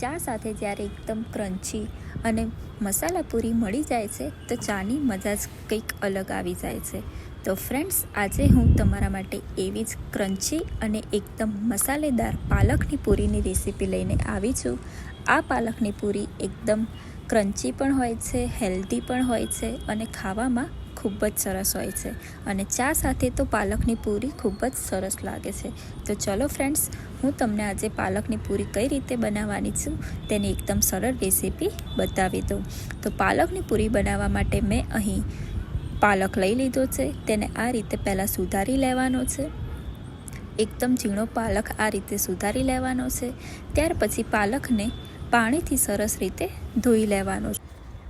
ચા સાથે જ્યારે એકદમ ક્રન્ચી અને મસાલા પૂરી મળી જાય છે, તો ચાની મજા જ કંઈક અલગ આવી જાય છે. તો ફ્રેન્ડ્સ, આજે હું તમારા માટે એવી જ ક્રન્ચી અને એકદમ મસાલેદાર પાલકની પૂરીની રેસીપી લઈને આવી છું. આ પાલકની પૂરી એકદમ ક્રન્ચી પણ હોય છે, હેલ્ધી પણ હોય છે અને ખાવામાં ખૂબ જ સરસ હોય છે. અને ચા સાથે તો પાલકની પૂરી ખૂબ જ સરસ લાગે છે. તો ચલો ફ્રેન્ડ્સ, હું તમને આજે પાલકની પૂરી કઈ રીતે બનાવવાની છું તેની એકદમ સરળ રેસીપી બતાવી દઉં. તો પાલકની પૂરી બનાવવા માટે મેં અહીં પાલક લઈ લીધો છે, તેને આ રીતે પહેલાં સુધારી લેવાનો છે. એકદમ ઝીણો પાલક આ રીતે સુધારી લેવાનો છે. ત્યાર પછી પાલકને પાણીથી સરસ રીતે ધોઈ લેવાનો છે.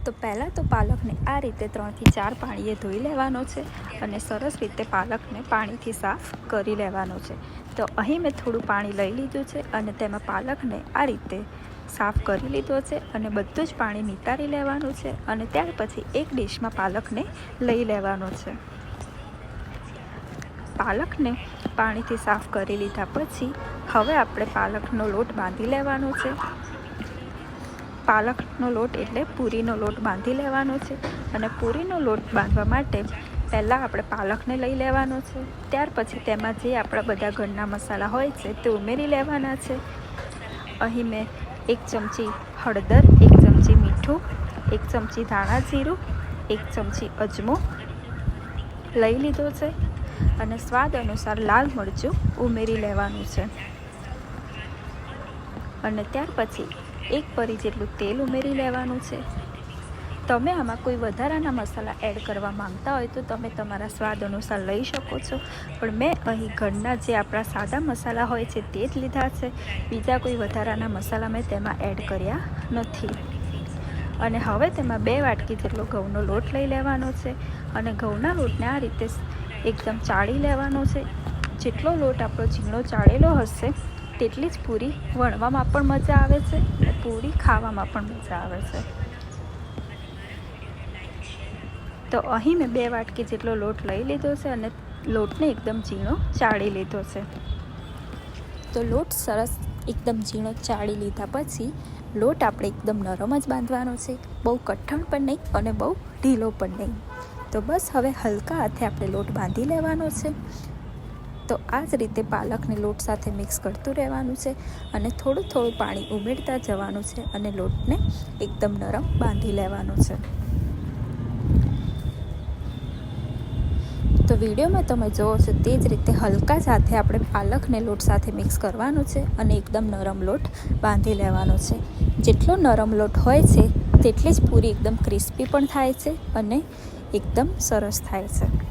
તો પહેલાં તો પાલકને આ રીતે ત્રણથી ચાર પાણીએ ધોઈ લેવાનો છે અને સરસ રીતે પાલકને પાણીથી સાફ કરી લેવાનો છે. તો અહીં મેં થોડું પાણી લઈ લીધું છે અને તેમાં પાલકને આ રીતે સાફ કરી લીધો છે અને બધું જ પાણી નિતારી લેવાનું છે અને ત્યાર પછી એક ડીશમાં પાલકને લઈ લેવાનો છે. પાલકને પાણીથી સાફ કરી લીધા પછી હવે આપણે પાલકનો લોટ બાંધી લેવાનો છે. પાલકનો લોટ એટલે પૂરીનો લોટ બાંધી લેવાનો છે અને પૂરીનો લોટ બાંધવા માટે પહેલાં આપણે પાલકને લઈ લેવાનો છે. ત્યાર પછી તેમાં જે આપણા બધા ઘરના મસાલા હોય છે તે ઉમેરી લેવાના છે. અહીં મેં એક ચમચી હળદર, એક ચમચી મીઠું, એક ચમચી ધાણા જીરું, એક ચમચી અજમો લઈ લીધો છે અને સ્વાદ અનુસાર લાલ મરચું ઉમેરી લેવાનું છે. અને ત્યાર પછી એક પરી જેટલું તેલ ઉમેરી લેવાનું છે. તમે આમાં કોઈ વધારાના મસાલા એડ કરવા માંગતા હોય તો તમે તમારા સ્વાદ અનુસાર લઈ શકો છો. પણ મેં અહીં ઘરના જે આપણા સાદા મસાલા હોય છે તે જ લીધા છે. બીજા કોઈ વધારાના મસાલા મેં તેમાં એડ કર્યા નથી. અને હવે તેમાં બે વાટકી જેટલો ઘઉંનો લોટ લઈ લેવાનો છે. અને ઘઉંના લોટને આ રીતે એકદમ ચાળી લેવાનો છે. જેટલો લોટ આપણો ઝીણો ચાળેલો હશે તેટલી જ પૂરી વણવામાં પણ મજા આવે છે અને પૂરી ખાવામાં પણ મજા આવે છે. તો અહીં મેં બે વાટકી જેટલો લોટ લઈ લીધો છે અને લોટને એકદમ ઝીણો ચાળી લીધો છે. તો લોટ સરસ એકદમ ઝીણો ચાળી લીધા પછી લોટ આપણે એકદમ નરમ જ બાંધવાનો છે. બહુ કઠણ પણ નહીં અને બહુ ઢીલો પણ નહીં. તો બસ હવે હલકા હાથે આપણે લોટ બાંધી લેવાનો છે. તો આ જ રીતે પાલકને લોટ સાથે મિક્સ કરતું રહેવાનું છે અને થોડું થોડું પાણી ઉમેરતા જવાનું છે અને લોટને એકદમ નરમ બાંધી લેવાનું છે. તો વિડીયોમાં તમે જુઓ છો તે જ રીતે હલકા સાથે આપણે પાલકને લોટ સાથે મિક્સ કરવાનું છે અને એકદમ નરમ લોટ બાંધી લેવાનો છે. જેટલો નરમ લોટ હોય છે, તેટલી જ પૂરી એકદમ ક્રિસ્પી પણ થાય છે અને એકદમ સરસ થાય છે.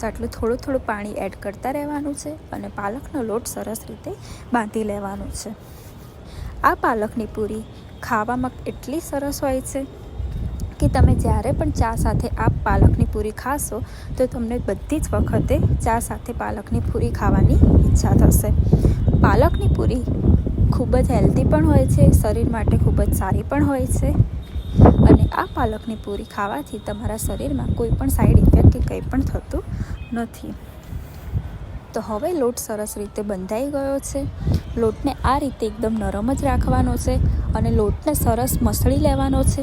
તો આટલું થોડું થોડું પાણી એડ કરતા રહેવાનું છે અને પાલકનો લોટ સરસ રીતે બાંધી લેવાનો છે. આ પાલકની પૂરી ખાવામાં એટલી સરસ હોય છે કે તમે જ્યારે પણ ચા સાથે આ પાલકની પૂરી ખાશો, તો તમને બધી જ વખતે ચા સાથે પાલકની પૂરી ખાવાની ઈચ્છા થશે. પાલકની પૂરી ખૂબ જ હેલ્ધી પણ હોય છે, શરીર માટે ખૂબ જ સારી પણ હોય છે. આ પાલકની પૂરી ખાવાથી તમારા શરીરમાં કોઈ પણ સાઈડ ઇફેક્ટ કે કંઈ પણ થતું નથી. તો હવે લોટ સરસ રીતે બંધાઈ ગયો છે. લોટને આ રીતે એકદમ નરમ જ રાખવાનો છે અને લોટને સરસ મસળી લેવાનો છે.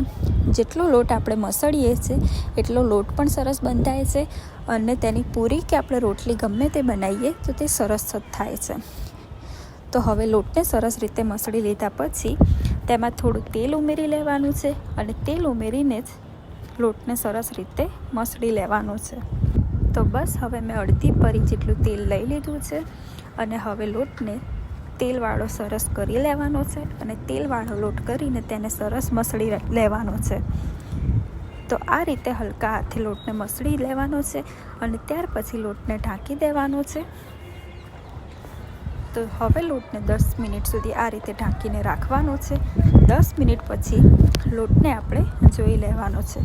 જેટલો લોટ આપણે મસળીએ છીએ, એટલો લોટ પણ સરસ બંધાય છે અને તેની પૂરી કે આપણે રોટલી ગમે તે બનાવીએ તો તે સરસ થાય છે. તો હવે લોટને સરસ રીતે મસળી લીધા પછી તેમાં થોડું તેલ ઉમેરી લેવાનું છે અને તેલ ઉમેરીને જ લોટને સરસ રીતે મસળી લેવાનો છે. તો બસ, હવે મેં અડધી પરી જેટલું તેલ લઈ લીધું છે અને હવે લોટને તેલવાળો સરસ કરી લેવાનો છે અને તેલવાળો લોટ કરીને તેને સરસ મસળી લેવાનો છે. તો આ રીતે હલકા હાથે લોટને મસળી લેવાનો છે અને ત્યાર પછી લોટને ઢાંકી દેવાનો છે. તો હવે લોટને દસ મિનિટ સુધી આ રીતે ઢાંકીને રાખવાનો છે. દસ મિનિટ પછી લોટને આપણે જોઈ લેવાનો છે.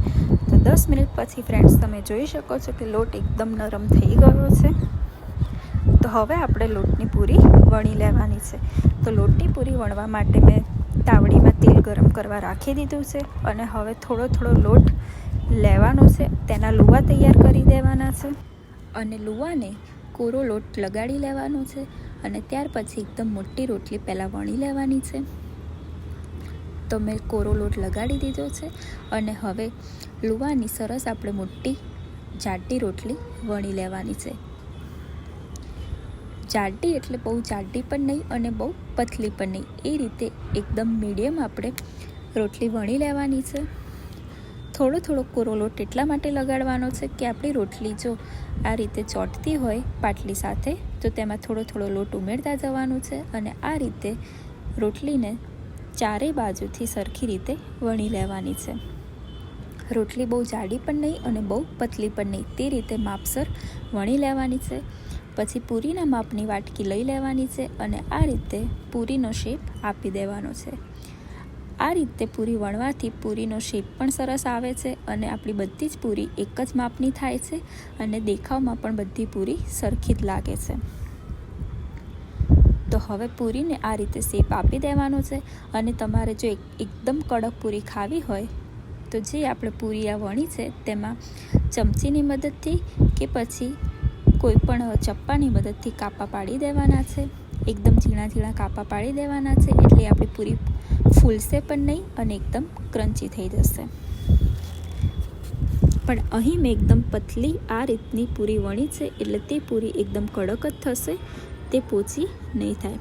તો દસ મિનિટ પછી ફ્રેન્ડ્સ તમે જોઈ શકો છો કે લોટ એકદમ નરમ થઈ ગયો છે. તો હવે આપણે લોટની પૂરી વણી લેવાની છે. તો લોટની પૂરી વણવા માટે મેં તાવડીમાં તેલ ગરમ કરવા રાખી દીધું છે અને હવે થોડો થોડો લોટ લેવાનો છે. તેના લુવા તૈયાર કરી દેવાના છે અને લુવાને કોરો લોટ લગાડી લેવાનો છે. અને ત્યાર પછી એકદમ મોટી રોટલી પહેલાં વણી લેવાની છે. તો મેં કોરો લોટ લગાડી દીધો છે અને હવે લુવાની સરસ આપણે મોટી જાડી રોટલી વણી લેવાની છે. જાડી એટલે બહુ જાડી પણ નહીં અને બહુ પતલી પણ નહીં. એ રીતે એકદમ મીડિયમ આપણે રોટલી વણી લેવાની છે. થોડો થોડો કોરો લોટ એટલા માટે લગાડવાનો છે કે આપણી રોટલી જો આ રીતે ચોંટતી હોય પાટલી સાથે, તો તેમાં થોડો થોડો લોટ ઉમેરતા જવાનું છે અને આ રીતે રોટલીને ચારેય બાજુથી સરખી રીતે વણી લેવાની છે. રોટલી બહુ જાડી પણ નહીં અને બહુ પતલી પણ નહીં, તે રીતે માપસર વણી લેવાની છે. પછી પૂરીના માપની વાટકી લઈ લેવાની છે અને આ રીતે પૂરીનો શેપ આપી દેવાનો છે. આ રીતે પૂરી વણવાથી પૂરીનો શેપ પણ સરસ આવે છે અને આપણી બધી જ પૂરી એક જ માપની થાય છે અને દેખાવમાં પણ બધી પૂરી સરખી જ લાગે છે. તો હવે પૂરીને આ રીતે શેપ આપી દેવાનો છે અને તમારે જો એકદમ કડક પૂરી ખાવી હોય તો જે આપણે પૂરી આ વણી છે તેમાં ચમચીની મદદથી કે પછી કોઈ પણ ચપ્પાની મદદથી કાપા પાડી દેવાના છે. એકદમ ઝીણા ઝીણા કાપા પાડી દેવાના છે એટલે આપણી પૂરી ફૂલશે પણ નહીં અને એકદમ ક્રન્ચી થઈ જશે. પણ અહીં મેં એકદમ પતલી આ રીતની પૂરી વણી છે એટલે તે પૂરી એકદમ કડક જ થશે, તે પોચી નહીં થાય.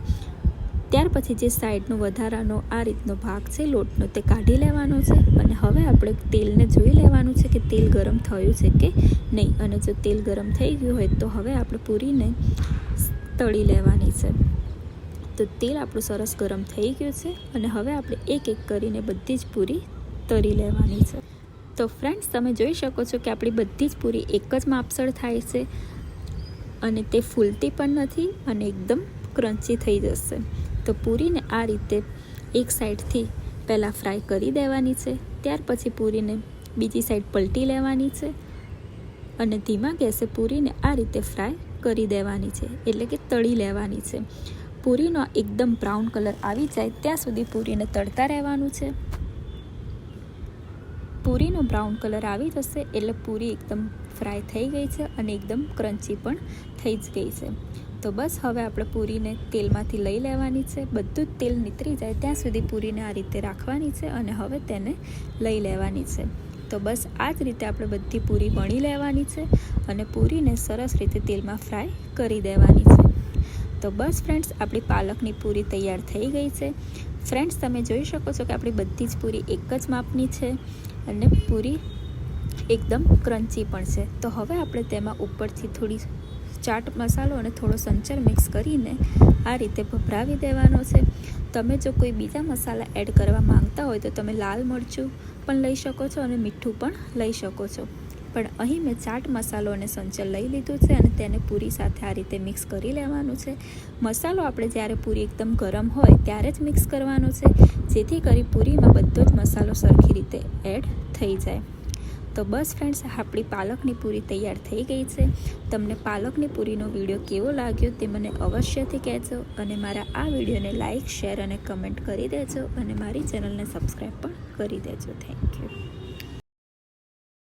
ત્યાર પછી જે સાઈડનો વધારાનો આ રીતનો ભાગ છે, લોટનો, તે કાઢી લેવાનો છે અને હવે આપણે તેલને જોઈ લેવાનું છે કે તેલ ગરમ થયું છે કે નહીં. અને જો તેલ ગરમ થઈ ગયું હોય તો હવે આપણે પૂરીને તળી લેવાની છે. તો તેલ આપણું સરસ ગરમ થઈ ગયું છે અને હવે આપણે એક એક કરીને બધી જ પૂરી તળી લેવાની છે. તો ફ્રેન્ડ્સ તમે જોઈ શકો છો કે આપણી બધી જ પૂરી એક જ માપસર થાય છે અને તે ફૂલતી પણ નથી અને એકદમ ક્રન્ચી થઈ જશે. તો પૂરીને આ રીતે એક સાઈડથી પહેલાં ફ્રાય કરી દેવાની છે, ત્યાર પછી પૂરીને બીજી સાઈડ પલટી લેવાની છે અને ધીમા ગેસે પૂરીને આ રીતે ફ્રાય કરી દેવાની છે, એટલે કે તળી લેવાની છે. પૂરીનો એકદમ બ્રાઉન કલર આવી જાય, ત્યાં સુધી પૂરીને તળતા રહેવાનું છે. પૂરીનો બ્રાઉન કલર આવી જશે એટલે પૂરી એકદમ ફ્રાય થઈ ગઈ છે અને એકદમ ક્રન્ચી પણ થઈ જ ગઈ છે. તો બસ હવે આપણે પૂરીને તેલમાંથી લઈ લેવાની છે. બધું જ તેલ નીતરી જાય, ત્યાં સુધી પૂરીને આ રીતે રાખવાની છે અને હવે તેને લઈ લેવાની છે. તો બસ આ જ રીતે આપણે બધી પૂરી વણી લેવાની છે અને પૂરીને સરસ રીતે તેલમાં ફ્રાય કરી દેવાની છે તો બસ ફ્રેન્ડ્સ, આપણી પાલકની પૂરી તૈયાર થઈ ગઈ છે. ફ્રેન્ડ્સ, તમે જોઈ શકો છો કે આપણી બધી જ પૂરી એક જ માપની છે અને પૂરી એકદમ ક્રન્ચી પણ છે. તો હવે આપણે તેમાં ઉપરથી થોડી ચાટ મસાલો અને થોડો સંચર મિક્સ કરીને આ રીતે ભભરાવી દેવાનો છે. તમે જો કોઈ બીજા મસાલા એડ કરવા માંગતા હોય તો તમે લાલ મરચું પણ લઈ શકો છો અને મીઠું પણ લઈ શકો છો. પણ અહીં મેં ચાટ મસાલો અને સંચર લઈ લીધું છે અને તેને પૂરી સાથે આ રીતે મિક્સ કરી લેવાનું છે. મસાલો આપણે જ્યારે પૂરી એકદમ ગરમ હોય ત્યારે જ મિક્સ કરવાનો છે, જેથી કરી પૂરીમાં બધો જ મસાલો સરખી રીતે એડ થઈ જાય. તો બસ ફ્રેન્ડ્સ, આપણી પાલકની પૂરી તૈયાર થઈ ગઈ છે. તમને પાલકની પૂરીનો વીડિયો કેવો લાગ્યો તે મને અવશ્યથી કહેજો અને મારા આ વિડીયોને લાઇક શેર અને કમેન્ટ કરી દેજો અને મારી ચેનલને સબસ્ક્રાઈબ પણ કરી દેજો. Thank you.